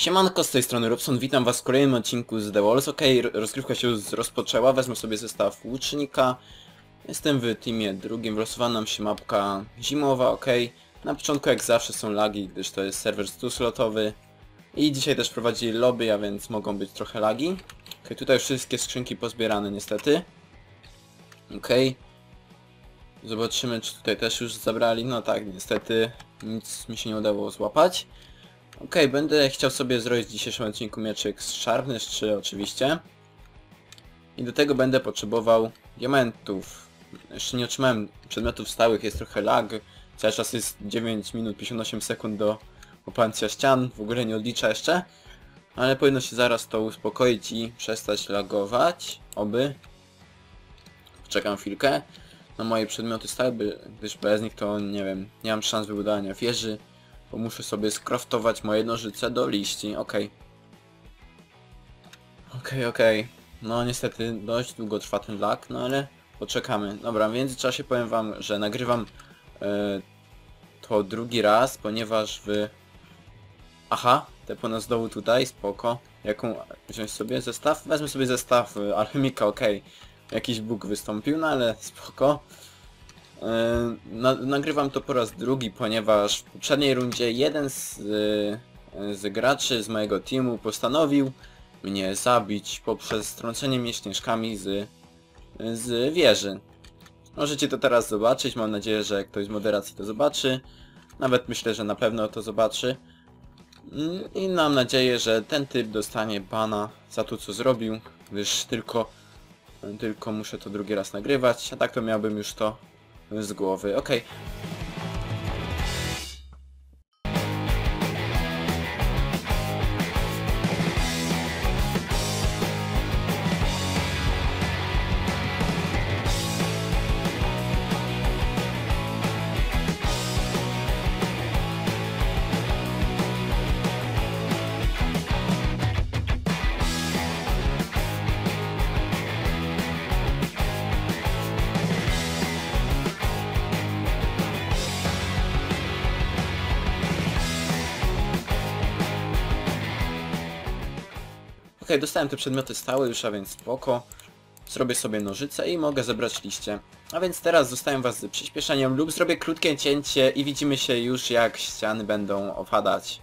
Siemanko, z tej strony Robson, witam was w kolejnym odcinku z The Walls. Ok, rozgrywka się już rozpoczęła, wezmę sobie zestaw łucznika. Jestem w teamie drugim, wylosowała nam się mapka zimowa, ok. Na początku jak zawsze są lagi, gdyż to jest serwer 100-slotowy. I dzisiaj też prowadzi lobby, a więc mogą być trochę lagi. Ok, tutaj wszystkie skrzynki pozbierane niestety. Ok. Zobaczymy czy tutaj też już zabrali, no tak, niestety nic mi się nie udało złapać. Okej, będę chciał sobie zrobić w dzisiejszym odcinku mieczyk z Sharpness 3 oczywiście. I do tego będę potrzebował diamentów. Jeszcze nie otrzymałem przedmiotów stałych, jest trochę lag. Cały czas jest 9 minut 58 sekund do opancja ścian, w ogóle nie odlicza jeszcze. Ale powinno się zaraz to uspokoić i przestać lagować. Oby. Czekam chwilkę na moje przedmioty stałe, gdyż bez nich to nie wiem, nie mam szans wybudowania wieży. Bo muszę sobie skraftować moje nożyce do liści, okej. Okej, okej. No niestety dość długo trwa ten lag, no ale poczekamy. Dobra, w międzyczasie powiem wam, że nagrywam e, to drugi raz, ponieważ w... Aha, te po nas dołu tutaj, spoko. Jaką wziąć sobie zestaw? Wezmę sobie zestaw e, alchemika, okej. Jakiś bóg wystąpił, no ale spoko. Na, nagrywam to po raz drugi, ponieważ w poprzedniej rundzie jeden z, yy, z graczy z mojego teamu postanowił mnie zabić poprzez strącenie mnie śnieżkami z, z wieży. Możecie to teraz zobaczyć, mam nadzieję, że ktoś z moderacji to zobaczy. Nawet myślę, że na pewno to zobaczy. Yy, I mam nadzieję, że ten typ dostanie bana za to co zrobił, gdyż tylko, tylko muszę to drugi raz nagrywać, a tak to miałbym już to z głowy, okej. Okej, dostałem te przedmioty stałe już, a więc spoko. Zrobię sobie nożyce i mogę zebrać liście. A więc teraz zostawiam was z przyspieszeniem lub zrobię krótkie cięcie i widzimy się już jak ściany będą opadać.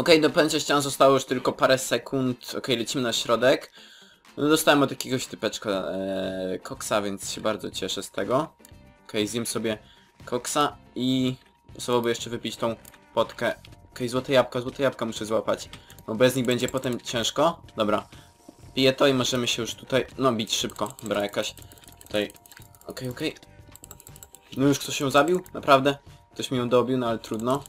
Okej, do pęcia ścian zostało już tylko parę sekund. Okej, lecimy na środek. No, dostałem od jakiegoś typeczka e, koksa, więc się bardzo cieszę z tego. Okej, zjem sobie koksa i osobowo jeszcze wypić tą potkę. Okej, złote jabłka, złote jabłka muszę złapać. Bo bez nich będzie potem ciężko. Dobra. Piję to i możemy się już tutaj, no bić szybko. Dobra, jakaś tutaj... Okej, okej. No już ktoś ją zabił? Naprawdę? Ktoś mi ją dobił, no ale trudno.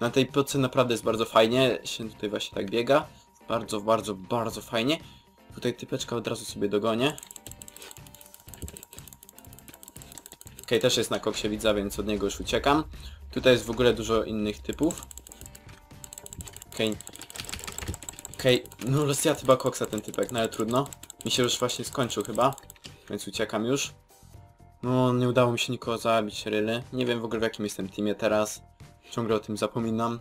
Na tej podce naprawdę jest bardzo fajnie, się tutaj właśnie tak biega. Bardzo, bardzo, bardzo fajnie. Tutaj typeczka od razu sobie dogonię. Okej, też jest na koksie widza, więc od niego już uciekam. Tutaj jest w ogóle dużo innych typów. Okej. Okej, no ja chyba koksa ten typek, no ale trudno. Mi się już właśnie skończył chyba, więc uciekam już. No, nie udało mi się nikogo zabić, ryly. Nie wiem w ogóle w jakim jestem teamie teraz. Ciągle o tym zapominam.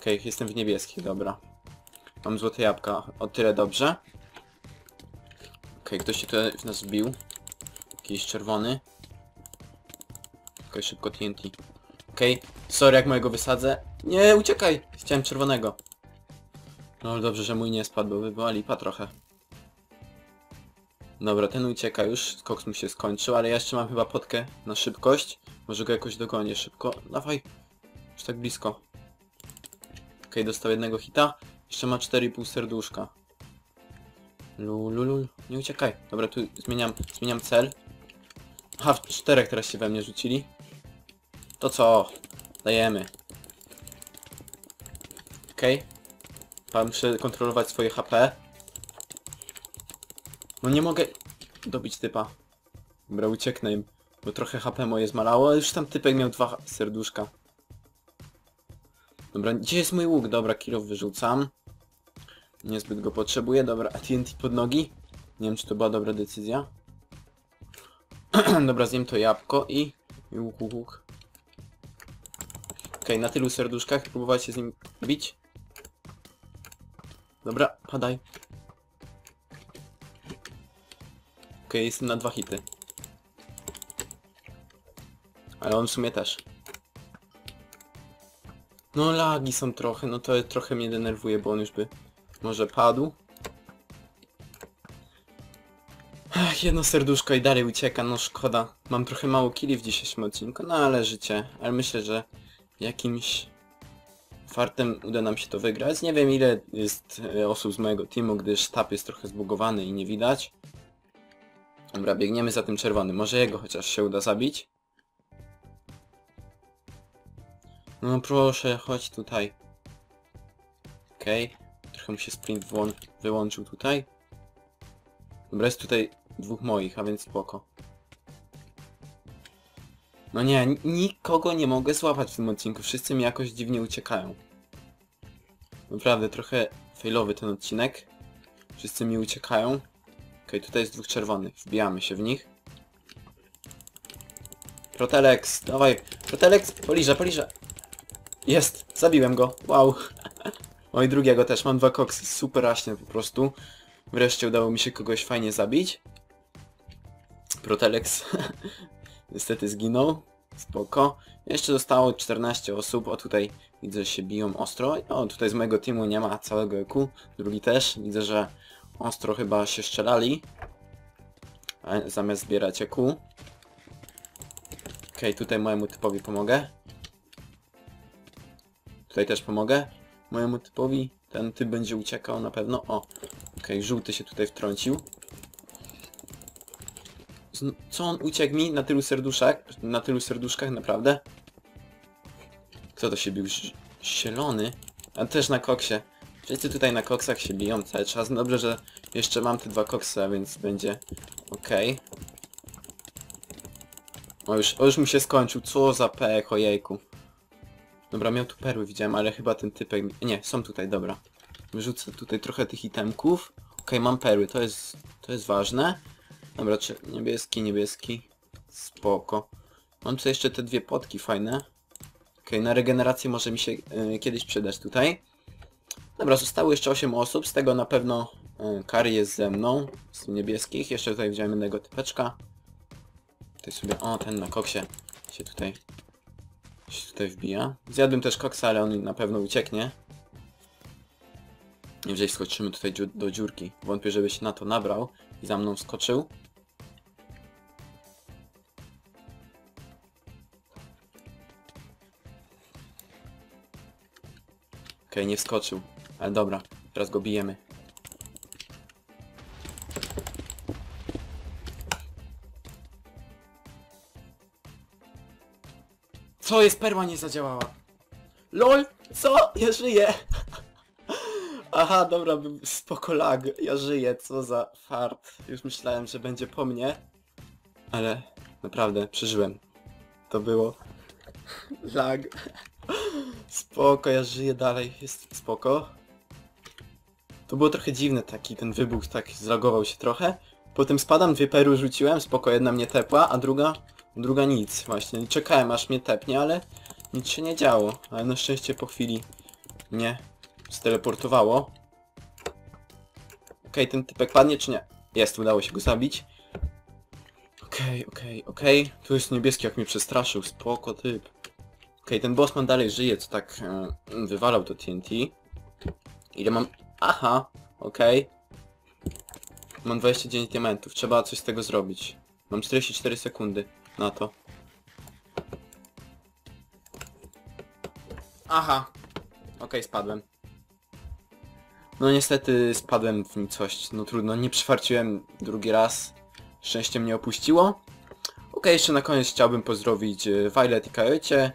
Okej, jestem w niebieskich, dobra. Mam złote jabłka, o tyle dobrze. Okej, ktoś się tutaj w nas wbił. Jakiś czerwony. Okej, szybko TNT. Okej, sorry jak mojego wysadzę. Nie, uciekaj! Chciałem czerwonego. No dobrze, że mój nie spadł, bo by była lipa trochę. Dobra, ten ucieka już, koks mu się skończył, ale ja jeszcze mam chyba potkę na szybkość. Może go jakoś dogonię szybko. Dawaj! Już tak blisko. Okej, dostał jednego hita. Jeszcze ma 4,5 serduszka. Lululul. Nie uciekaj. Dobra, tu zmieniam, zmieniam cel. Aha, czterech teraz się we mnie rzucili. To co? Dajemy. Okej. Okay. Muszę kontrolować swoje HP. No nie mogę dobić typa. Dobra, ucieknę im. Bo trochę HP moje zmalało, ale już tam typek miał dwa serduszka. Dobra, gdzie jest mój łuk? Dobra, kilo wyrzucam. Niezbyt go potrzebuję. Dobra, TNT pod nogi? Nie wiem, czy to była dobra decyzja. Dobra, zjem to jabłko i... i łuk, łuk, łuk. Okej, na tylu serduszkach próbować się z nim bić. Dobra, padaj. Okej, jestem na dwa hity. Ale on w sumie też. No lagi są trochę, no to trochę mnie denerwuje, bo on już by może padł. Ach, jedno serduszko i dalej ucieka, no szkoda. Mam trochę mało killi w dzisiejszym odcinku, no ale życie. Ale myślę, że jakimś fartem uda nam się to wygrać. Nie wiem ile jest e, osób z mojego teamu, gdyż tab jest trochę zbugowany i nie widać. Dobra, biegniemy za tym czerwonym. Może jego chociaż się uda zabić. No proszę, chodź tutaj. Okej. Okay. Trochę mu się sprint wyłączył tutaj. Dobra, jest tutaj dwóch moich, a więc spoko. No nie, nikogo nie mogę złapać w tym odcinku. Wszyscy mi jakoś dziwnie uciekają. Naprawdę, trochę failowy ten odcinek. Wszyscy mi uciekają. Okej, okay, tutaj jest dwóch czerwonych. Wbijamy się w nich. Protelex, dawaj. Protelex, poliżę, poliżę. Jest, zabiłem go. Wow. Oj, drugiego też. Mam dwa koksy. Super raśnie po prostu. Wreszcie udało mi się kogoś fajnie zabić. Protelex niestety zginął. Spoko. Jeszcze zostało 14 osób. O tutaj widzę, że się biją ostro. O, tutaj z mojego teamu nie ma całego EQ. Drugi też. Widzę, że ostro chyba się strzelali. Zamiast zbierać EQ. Okej, okay, tutaj mojemu typowi pomogę. Tutaj też pomogę mojemu typowi. Ten typ będzie uciekał na pewno. O, okej, okay, żółty się tutaj wtrącił. Co on uciekł mi na tylu serduszach? Na tylu serduszkach, naprawdę? Kto to się bił? Zielony? A też na koksie. Wszyscy tutaj na koksach się biją cały czas. Dobrze, że jeszcze mam te dwa koksy, a więc będzie okej. Okay. O już, o już mi się skończył. Co za pech, ojejku. Dobra, miał tu perły, widziałem, ale chyba ten typek... Nie, są tutaj, dobra. Wyrzucę tutaj trochę tych itemków. Okej, okay, mam perły, to jest, to jest ważne. Dobra, czy niebieski, niebieski. Spoko. Mam tu jeszcze te dwie potki fajne. Okej, okay, na regenerację może mi się y, kiedyś przydać tutaj. Dobra, zostało jeszcze 8 osób, z tego na pewno y, Kari jest ze mną, z niebieskich. Jeszcze tutaj wziąłem jednego typeczka. Tutaj sobie, o ten na koksie się tutaj Się tutaj wbija. Zjadłem też koksa, ale on na pewno ucieknie. Jeżeli skoczymy tutaj do dziurki. Wątpię, żeby się na to nabrał i za mną skoczył. Okej, nie wskoczył. Ale dobra, teraz go bijemy. Co jest? Perła nie zadziałała. LOL! Co? Ja żyję! Aha, dobra, spoko lag. Ja żyję, co za fart. Już myślałem, że będzie po mnie. Ale naprawdę, przeżyłem. To było... lag. Spoko, ja żyję dalej. Jest spoko. To było trochę dziwne taki, ten wybuch tak zlagował się trochę. Potem spadam, dwie perły rzuciłem, spoko, jedna mnie tepła, a druga... druga nic właśnie. Czekałem aż mnie tepnie, ale nic się nie działo. Ale na szczęście po chwili mnie steleportowało. Okej, ten typek padnie czy nie? Jest, udało się go zabić. Okej, okej, okej. Tu jest niebieski, jak mnie przestraszył. Spoko typ. Okej, ten bossman dalej żyje, co tak e, wywalał to TNT. Ile mam... Aha, okej. Mam 29 diamentów, trzeba coś z tego zrobić. Mam 44 sekundy na to. Aha. Okej, spadłem. No niestety spadłem w nicość. No trudno, nie przyfarciłem drugi raz. Szczęście mnie opuściło. Okej, jeszcze na koniec chciałbym pozdrowić e, Violet i Kajocie.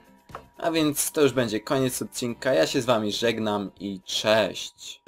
A więc to już będzie koniec odcinka. Ja się z wami żegnam i cześć.